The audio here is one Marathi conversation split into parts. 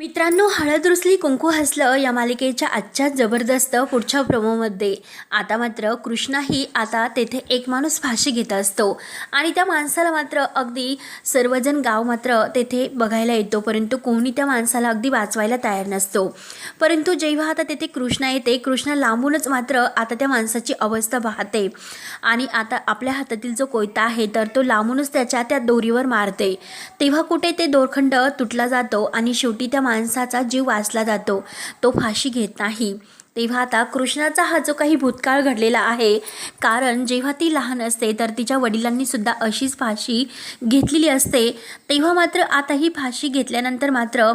मित्रांनो हळद रुसली कुंकू हसलं या मालिकेच्या आजच्या जबरदस्त पुढच्या प्रोमोमध्ये आता मात्र कृष्णाही आता तेथे एक माणूस फाशी घेत असतो. आणि त्या माणसाला मात्र अगदी सर्वजण गाव मात्र तेथे बघायला येतो परंतु कोणी त्या माणसाला अगदी वाचवायला तयार नसतो. परंतु जेव्हा आता तेथे कृष्णा येते कृष्णा लांबूनच मात्र आता त्या माणसाची अवस्था पाहते. आणि आता आपल्या हातातील जो कोयता आहे तर तो लांबूनच त्याच्या त्या दोरीवर मारते. तेव्हा कुठे ते दोरखंड तुटला जातो आणि शेवटी त्या माणसाचा जीव वाचला जातो. तो फाशी घेत नाही. तेव्हा आता कृष्णाचा हा जो काही भूतकाळ घडलेला आहे कारण जेव्हा ती लहान असते तर तिच्या वडिलांनीसुद्धा अशीच फाशी घेतलेली असते. तेव्हा मात्र आता ही फाशी घेतल्यानंतर मात्र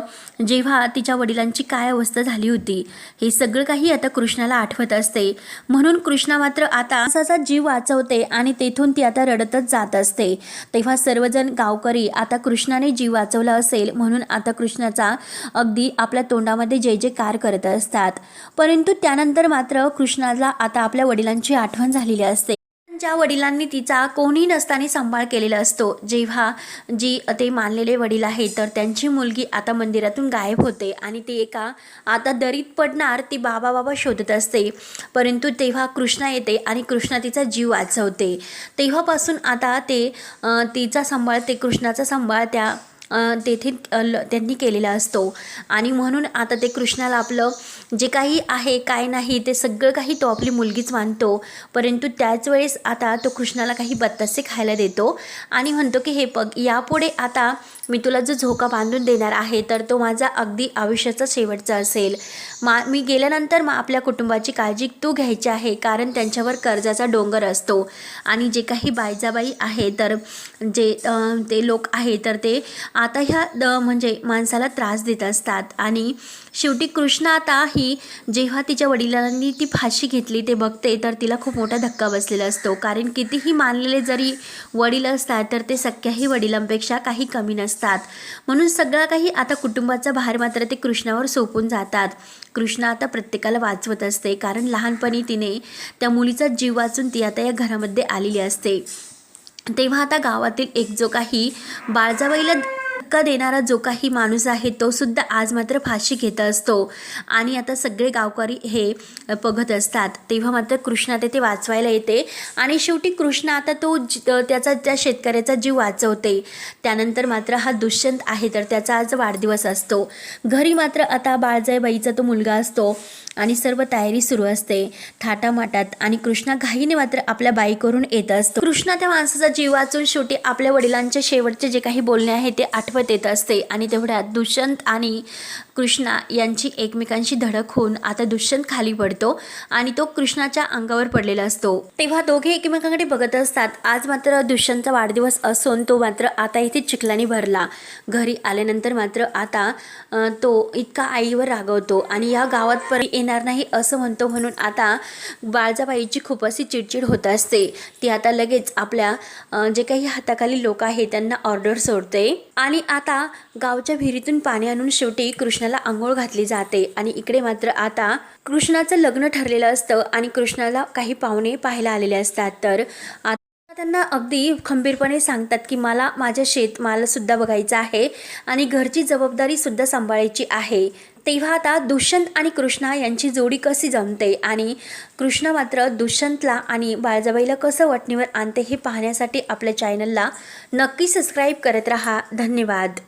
जेव्हा तिच्या वडिलांची काय अवस्था झाली होती हे सगळं काही आता कृष्णाला आठवत असते. म्हणून कृष्णा मात्र आता माणसाचा जीव वाचवते आणि तेथून ती आता रडतच जात असते. तेव्हा सर्वजण गावकरी आता कृष्णाने जीव वाचवला असेल म्हणून आता कृष्णाचा अगदी आपल्या तोंडामध्ये जय जयकार करत असतात. परंतु परंतु त्यानंतर मात्र कृष्णाला आता आपल्या वडिलांची आठवण झालेली असते. ज्या वडिलांनी तिचा कोणी नसताना सांभाळ केलेला असतो. जेव्हा जी ते मानलेले वडील आहेत तर त्यांची मुलगी आता मंदिरातून गायब होते आणि ती एका आता दरीत पडणार ती बाबा बाबा शोधत असते. परंतु तेव्हा कृष्णा येते आणि कृष्णा तिचा जीव वाचवते. तेव्हापासून आता ते तिचा सांभाळ ते कृष्णाचा सांभाळ त्या तेथे ल- त्यांनी केलेला असतो. आणि म्हणून आता ते कृष्णाला आपलं जे काही आहे काय नाही ते सगळं काही तो आपली मुलगीच मानतो. परंतु त्याच वेळेस आता तो कृष्णाला काही बत्तासे खायला देतो. आणि म्हणतो की हे बघ यापुढे आता मी तुला जो झोका बांधून देणार आहे तर तो माझा अगदी आयुष्याचा शेवटचा असेल. मा मी गेल्यानंतर मग आपल्या कुटुंबाची काळजी तू घ्यायची आहे कारण त्यांच्यावर कर्जाचा डोंगर असतो. आणि जे काही बायजाबाई आहे तर जे ते लोक आहे तर ते आता ह्या द म्हणजे माणसाला त्रास देत असतात. आणि शेवटी कृष्ण आता ही जेव्हा तिच्या वडिलांनी ती फाशी घेतली ते बघते तर तिला खूप मोठा धक्का बसलेला असतो. कारण कितीही मानलेले जरी वडील असतात तर ते सख्याही वडिलांपेक्षा काही कमी नसतात. म्हणून सगळा काही आता कुटुंबाचा भार मात्र ते कृष्णावर सोपून जातात. कृष्णा आता प्रत्येकाला वाचवत असते कारण लहानपणी तिने त्या मुलीचा जीव वाचून ती आता या घरामध्ये आलेली असते. तेव्हा आता गावातील एक जो काही बाळजाबाईला धक्का देणारा जो काही माणूस आहे तो सुद्धा आज मात्र फाशी घेत असतो. आणि आता सगळे गावकरी हे बघत असतात. तेव्हा मात्र कृष्णा तेथे वाचवायला येते. आणि शेवटी कृष्ण आता तो ज- त्याचा त्या शेतकऱ्याचा जीव वाचवते. त्यानंतर मात्र हा दुष्यंत आहे तर त्याचा आज वाढदिवस असतो. घरी मात्र आता बाळजाईबाईचा तो मुलगा असतो आणि सर्व तयारी सुरू असते. थाटामाटात आणि कृष्णा घाईने मात्र आपल्या बाईकवरून येत असतो. कृष्णा त्या माणसाचा जीव वाचून शेवटी आपल्या वडिलांचे शेवटचे जे काही बोलणे आहे ते आठवत येत असते आणि तेवढ्यात दुष्यंत आणि कृष्णा यांची एकमेकांशी धडक होऊन आता दुष्यंत खाली पडतो आणि तो कृष्णाच्या अंगावर पडलेला असतो. तेव्हा दोघे एकमेकांकडे बघत असतात. आज मात्र दुष्यंतचा वाढदिवस असून तो मात्र आता इथे चिखलाने भरला. घरी आल्यानंतर मात्र आता तो इतका आईवर रागवतो आणि या गावात परत येणार नाही असं म्हणतो म्हणून आता बाळजाबाईची खूप अशी चिडचिड होत असते. ती आता लगेच आपल्या जे काही हाताखाली लोक आहेत त्यांना ऑर्डर सोडते आणि आता गावच्या विहिरीतून पाणी आणून शेवटी कृष्णाला आंघोळ घातली जाते आणि इकडे मात्र आता कृष्णाचं लग्न ठरलेलं असतं आणि कृष्णाला काही पाहुणे पाहायला आलेले असतात. तर त्यांना अगदी खंबीरपणे सांगतात की मला माझ्या शेतमालसुद्धा बघायचा आहे आणि घरची जबाबदारीसुद्धा सांभाळायची आहे. तेव्हा आता दुष्यंत आणि कृष्णा यांची जोडी कशी जमते आणि कृष्ण मात्र दुष्यंतला आणि बाळजाबाईला कसं वटणीवर आणते हे पाहण्यासाठी आपल्या चॅनलला नक्की सबस्क्राईब करत राहा. धन्यवाद.